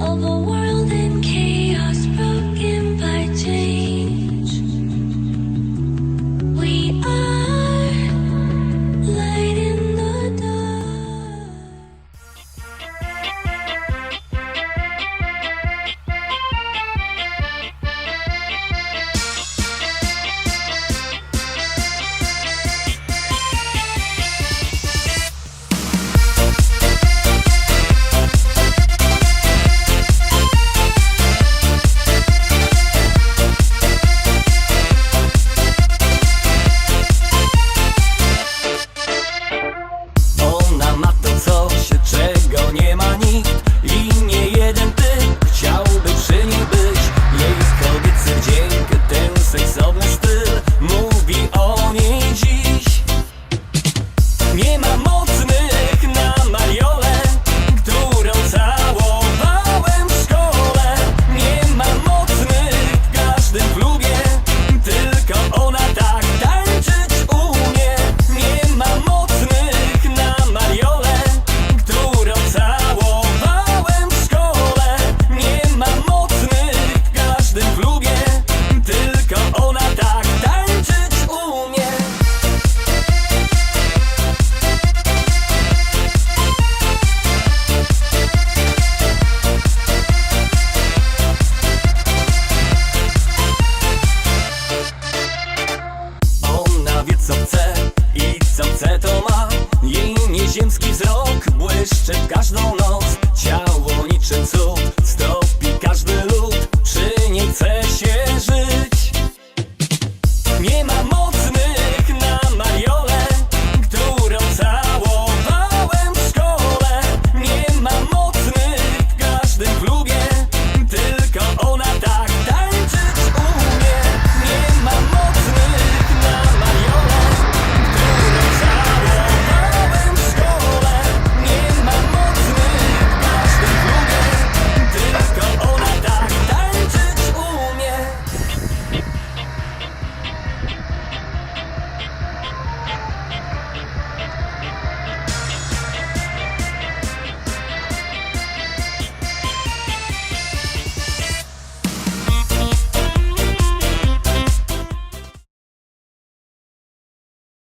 of a co chce i co chce to ma. Jej nieziemski wzrok błyszczy w każdą